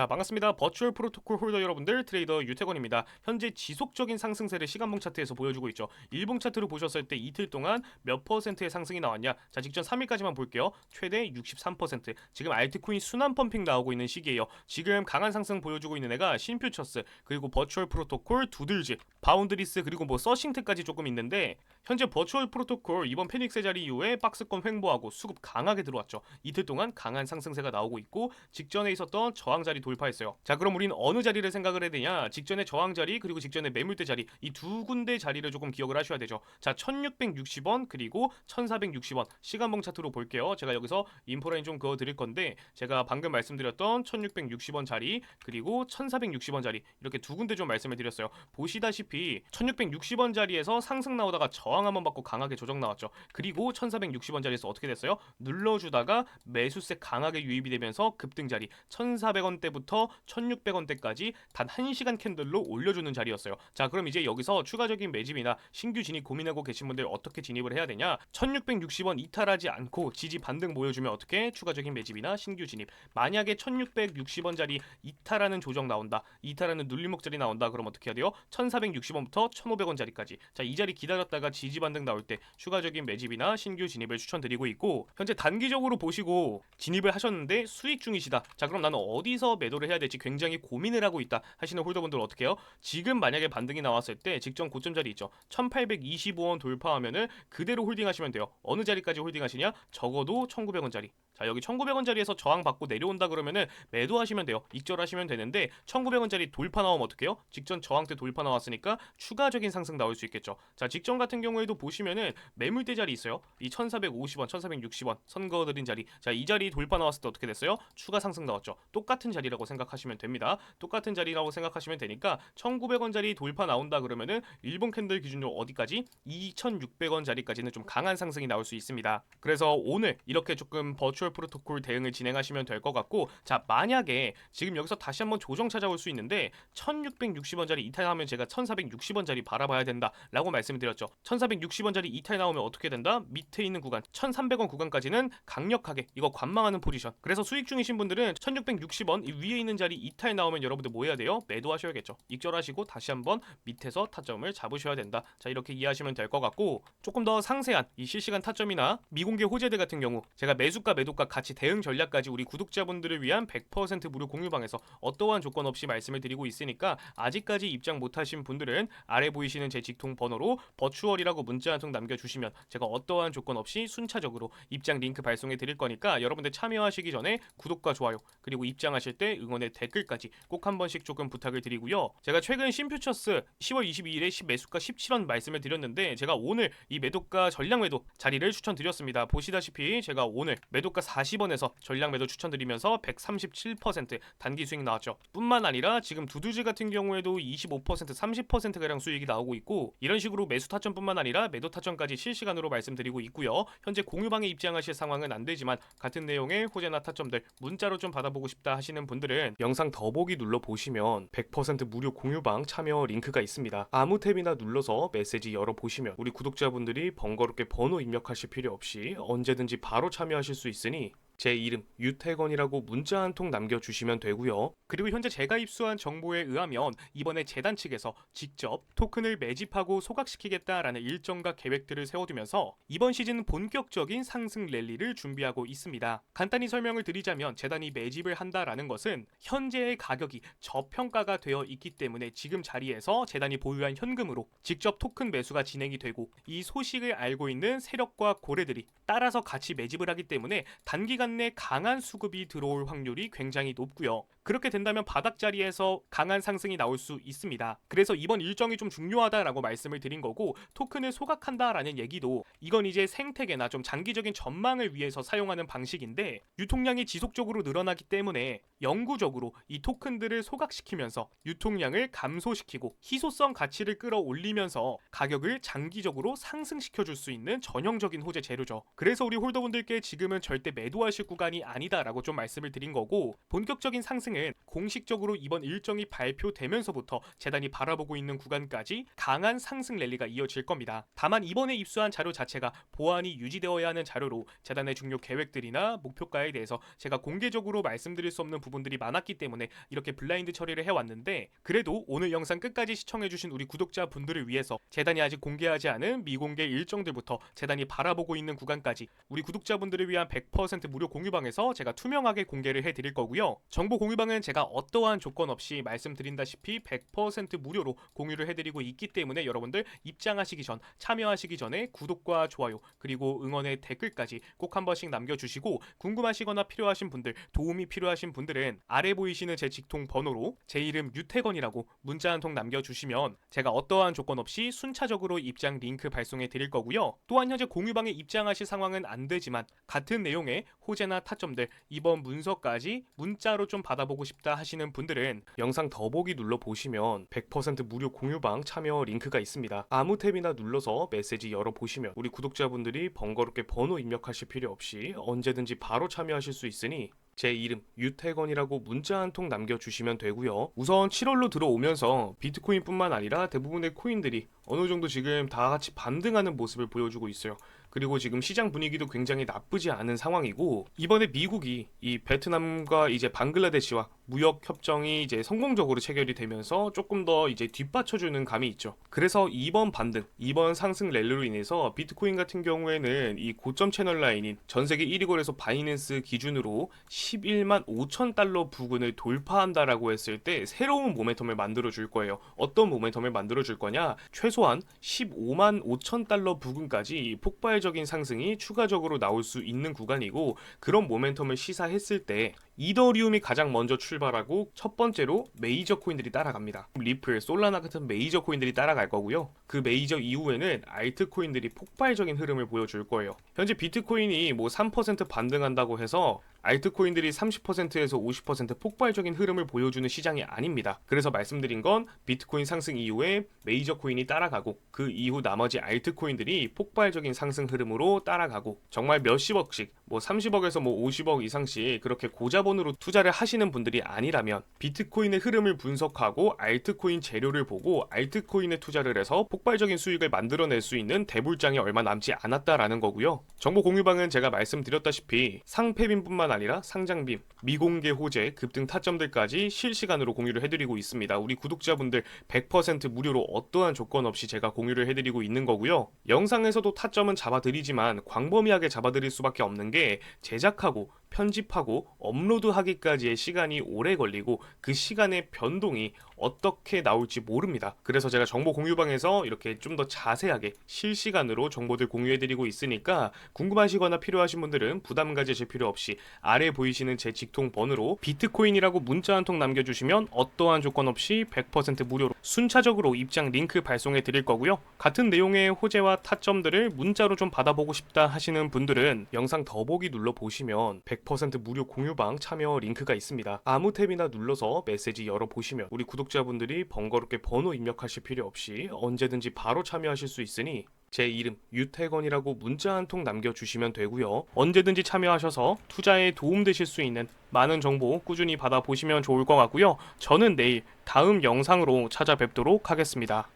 자 반갑습니다. 버추얼 프로토콜 홀더 여러분들 트레이더 유태권입니다. 현재 지속적인 상승세를 시간봉 차트에서 보여주고 있죠. 일봉 차트로 보셨을 때 이틀 동안 몇 퍼센트의 상승이 나왔냐? 자 직전 3일까지만 볼게요. 최대 63%. 지금 알트코인 순환 펌핑 나오고 있는 시기예요. 지금 강한 상승 보여주고 있는 애가 신퓨처스 그리고 버추얼 프로토콜 두들즈 바운드리스 그리고 뭐 서싱트까지 조금 있는데 현재 버추얼 프로토콜 이번 페닉스 자리 이후에 박스권 횡보하고 수급 강하게 들어왔죠. 이틀 동안 강한 상승세가 나오고 있고 직전에 있었던 저항 자리 돌파했어요. 자 그럼 우린 어느 자리를 생각을 해야 되냐? 직전에 저항 자리 그리고 직전에 매물대 자리 이 두 군데 자리를 조금 기억을 하셔야 되죠. 자 1660원 그리고 1460원 시간봉 차트로 볼게요. 제가 여기서 인포라인 좀 그어 드릴 건데 제가 방금 말씀드렸던 1660원 자리 그리고 1460원 자리 이렇게 두 군데 좀 말씀을 드렸어요. 보시다시피 1660원 자리에서 상승 나오다가 저항 한번 받고 강하게 조정 나왔죠. 그리고 1460원 자리에서 어떻게 됐어요? 눌러주다가 매수세 강하게 유입이 되면서 급등 자리 1400원대 부터 1600원대까지 단 1시간 캔들로 올려주는 자리였어요. 자 그럼 이제 여기서 추가적인 매집이나 신규 진입 고민하고 계신 분들 어떻게 진입을 해야 되냐? 1660원 이탈하지 않고 지지 반등 보여주면 어떻게 추가적인 매집이나 신규 진입 만약에 1660원짜리 이탈하는 조정 나온다 이탈하는 눌림목 자리 나온다 그럼 어떻게 해야 돼요? 1460원부터 1500원짜리까지 자 이 자리 기다렸다가 지지 반등 나올 때 추가적인 매집이나 신규 진입을 추천드리고 있고 현재 단기적으로 보시고 진입을 하셨는데 수익 중이시다 자 그럼 나는 어디서 매도를 해야 될지 굉장히 고민을 하고 있다 하시는 홀더분들 어떻게 해요? 지금 만약에 반등이 나왔을 때 직전 고점 자리 있죠. 1825원 돌파하면은 그대로 홀딩하시면 돼요. 어느 자리까지 홀딩하시냐? 적어도 1900원짜리 자 여기 1900원짜리에서 저항 받고 내려온다 그러면은 매도하시면 돼요. 익절하시면 되는데 1900원짜리 돌파 나오면 어떡해요? 직전 저항 때 돌파 나왔으니까 추가적인 상승 나올 수 있겠죠. 자 직전 같은 경우에도 보시면은 매물대 자리 있어요. 이 1450원 1460원 선거드린 자리. 자 이 자리 돌파 나왔을 때 어떻게 됐어요? 추가 상승 나왔죠. 똑같은 자리라고 생각하시면 됩니다. 똑같은 자리라고 생각하시면 되니까 1900원짜리 돌파 나온다 그러면은 일본 캔들 기준으로 어디까지? 2600원 자리까지는 좀 강한 상승이 나올 수 있습니다. 그래서 오늘 이렇게 조금 버추얼 프로토콜 대응을 진행하시면 될 것 같고 자 만약에 지금 여기서 다시 한번 조정 찾아올 수 있는데 1660원짜리 이탈하면 제가 1460원짜리 바라봐야 된다 라고 말씀드렸죠 1460원짜리 이탈 나오면 어떻게 된다? 밑에 있는 구간 1300원 구간까지는 강력하게 이거 관망하는 포지션 그래서 수익 중이신 분들은 1660원 이 위에 있는 자리 이탈 나오면 여러분들 뭐 해야 돼요? 매도하셔야겠죠 익절하시고 다시 한번 밑에서 타점을 잡으셔야 된다 자 이렇게 이해하시면 될 것 같고 조금 더 상세한 이 실시간 타점이나 미공개 호재들 같은 경우 제가 매수가 매도 가 같이 대응 전략까지 우리 구독자분들을 위한 100% 무료 공유방에서 어떠한 조건 없이 말씀을 드리고 있으니까 아직까지 입장 못하신 분들은 아래 보이시는 제 직통 번호로 버추얼이라고 문자 한 통 남겨주시면 제가 어떠한 조건 없이 순차적으로 입장 링크 발송해 드릴 거니까 여러분들 참여하시기 전에 구독과 좋아요 그리고 입장하실 때 응원의 댓글까지 꼭 한 번씩 조금 부탁을 드리고요. 제가 최근 신퓨처스 10월 22일에 10 매수가 17원 말씀을 드렸는데 제가 오늘 이 매도가 전량 매도 자리를 추천드렸습니다. 보시다시피 제가 오늘 매도가 40원에서 전량 매도 추천드리면서 137% 단기 수익 나왔죠. 뿐만 아니라 지금 두두즈 같은 경우에도 25% 30%가량 수익이 나오고 있고 이런 식으로 매수 타점뿐만 아니라 매도 타점까지 실시간으로 말씀드리고 있고요. 현재 공유방에 입장하실 상황은 안 되지만 같은 내용의 호재나 타점들 문자로 좀 받아보고 싶다 하시는 분들은 영상 더보기 눌러 보시면 100% 무료 공유방 참여 링크가 있습니다. 아무 탭이나 눌러서 메시지 열어 보시면 우리 구독자분들이 번거롭게 번호 입력하실 필요 없이 언제든지 바로 참여하실 수 있으니 any 제 이름 유태건이라고 문자 한 통 남겨주시면 되고요. 그리고 현재 제가 입수한 정보에 의하면 이번에 재단 측에서 직접 토큰을 매집하고 소각시키겠다라는 일정과 계획들을 세워두면서 이번 시즌 본격적인 상승 랠리를 준비하고 있습니다. 간단히 설명을 드리자면 재단이 매집을 한다라는 것은 현재의 가격이 저평가가 되어 있기 때문에 지금 자리에서 재단이 보유한 현금으로 직접 토큰 매수가 진행이 되고 이 소식을 알고 있는 세력과 고래들이 따라서 같이 매집을 하기 때문에 단기간 내 강한 수급이 들어올 확률이 굉장히 높고요. 그렇게 된다면 바닥 자리에서 강한 상승이 나올 수 있습니다. 그래서 이번 일정이 좀 중요하다라고 말씀을 드린 거고 토큰을 소각한다라는 얘기도 이건 이제 생태계나 좀 장기적인 전망을 위해서 사용하는 방식인데 유통량이 지속적으로 늘어나기 때문에 영구적으로 이 토큰들을 소각시키면서 유통량을 감소시키고 희소성 가치를 끌어올리면서 가격을 장기적으로 상승시켜 줄 수 있는 전형적인 호재 재료죠. 그래서 우리 홀더분들께 지금은 절대 매도하 실 구간이 아니다라고 좀 말씀을 드린 거고 본격적인 상승 상승은 공식적으로 이번 일정이 발표되면서부터 재단이 바라보고 있는 구간까지 강한 상승 랠리가 이어질 겁니다. 다만 이번에 입수한 자료 자체가 보안이 유지되어야 하는 자료로 재단의 중요 계획들이나 목표가에 대해서 제가 공개적으로 말씀드릴 수 없는 부분들이 많았기 때문에 이렇게 블라인드 처리를 해왔는데 그래도 오늘 영상 끝까지 시청해주신 우리 구독자분들을 위해서 재단이 아직 공개하지 않은 미공개 일정들부터 재단이 바라보고 있는 구간까지 우리 구독자분들을 위한 100% 무료 공유방에서 제가 투명하게 공개를 해드릴 거고요. 정보 공유방은 제가 어떠한 조건 없이 말씀드린다시피 100% 무료로 공유를 해드리고 있기 때문에 여러분들 입장하시기 전 참여하시기 전에 구독과 좋아요 그리고 응원의 댓글까지 꼭 한 번씩 남겨주시고 궁금하시거나 필요하신 분들 도움이 필요하신 분들은 아래 보이시는 제 직통 번호로 제 이름 유태건이라고 문자 한 통 남겨주시면 제가 어떠한 조건 없이 순차적으로 입장 링크 발송해 드릴 거고요. 또한 현재 공유방에 입장하실 상황은 안 되지만 같은 내용의 호재 나 타점들 이번 문서까지 문자로 좀 받아보고 싶다 하시는 분들은 영상 더보기 눌러 보시면 100% 무료 공유방 참여 링크가 있습니다. 아무 탭이나 눌러서 메시지 열어 보시면 우리 구독자분들이 번거롭게 번호 입력하실 필요 없이 언제든지 바로 참여하실 수 있으니 제 이름 유태건이라고 문자 한 통 남겨주시면 되고요. 우선 7월로 들어오면서 비트코인뿐만 아니라 대부분의 코인들이 어느 정도 지금 다 같이 반등하는 모습을 보여주고 있어요. 그리고 지금 시장 분위기도 굉장히 나쁘지 않은 상황이고 이번에 미국이 이 베트남과 이제 방글라데시와 무역 협정이 이제 성공적으로 체결이 되면서 조금 더 이제 뒷받쳐주는 감이 있죠. 그래서 이번 반등, 이번 상승 랠리로 인해서 비트코인 같은 경우에는 이 고점 채널 라인인 전 세계 1위 거래소 바이낸스 기준으로 11만 5천 달러 부근을 돌파한다라고 했을 때 새로운 모멘텀을 만들어 줄 거예요. 어떤 모멘텀을 만들어 줄 거냐? 최소 한 15만 5천 달러 부근까지 폭발적인 상승이 추가적으로 나올 수 있는 구간이고 그런 모멘텀을 시사했을 때 이더리움이 가장 먼저 출발하고 첫 번째로 메이저 코인들이 따라갑니다. 리플, 솔라나 같은 메이저 코인들이 따라갈 거고요. 그 메이저 이후에는 알트 코인들이 폭발적인 흐름을 보여줄 거예요. 현재 비트코인이 뭐 3% 반등한다고 해서 알트코인들이 30%에서 50% 폭발적인 흐름을 보여주는 시장이 아닙니다. 그래서 말씀드린 건 비트코인 상승 이후에 메이저 코인이 따라가고 그 이후 나머지 알트코인들이 폭발적인 상승 흐름으로 따라가고 정말 몇십억씩 뭐 30억에서 뭐 50억 이상씩 그렇게 고 자본으로 투자를 하시는 분들이 아니라면 비트코인의 흐름을 분석하고 알트코인 재료를 보고 알트코인에 투자를 해서 폭발적인 수익을 만들어낼 수 있는 대불장이 얼마 남지 않았다라는 거고요. 정보 공유방은 제가 말씀드렸다시피 상패빈뿐만 아니라 상장빔, 미공개 호재, 급등 타점들까지 실시간으로 공유를 해드리고 있습니다. 우리 구독자분들 100% 무료로 어떠한 조건 없이 제가 공유를 해드리고 있는 거고요. 영상에서도 타점은 잡아드리지만 광범위하게 잡아드릴 수밖에 없는 게 제작하고 편집하고 업로드하기까지의 시간이 오래 걸리고 그 시간의 변동이 어떻게 나올지 모릅니다. 그래서 제가 정보 공유방에서 이렇게 좀 더 자세하게 실시간으로 정보들 공유해드리고 있으니까 궁금하시거나 필요하신 분들은 부담 가지실 필요 없이 아래 보이시는 제 직통 번호로 비트코인이라고 문자 한 통 남겨주시면 어떠한 조건 없이 100% 무료로 순차적으로 입장 링크 발송해 드릴 거고요. 같은 내용의 호재와 타점들을 문자로 좀 받아보고 싶다 하시는 분들은 영상 더보기 눌러 보시면 100% 무료 공유방 참여 링크가 있습니다. 아무 탭이나 눌러서 메시지 열어 보시면 우리 구독자분들이 번거롭게 번호 입력하실 필요 없이 언제든지 바로 참여하실 수 있으니 제 이름 유태건이라고 문자 한 통 남겨주시면 되고요. 언제든지 참여하셔서 투자에 도움되실 수 있는 많은 정보 꾸준히 받아보시면 좋을 것 같고요. 저는 내일 다음 영상으로 찾아뵙도록 하겠습니다.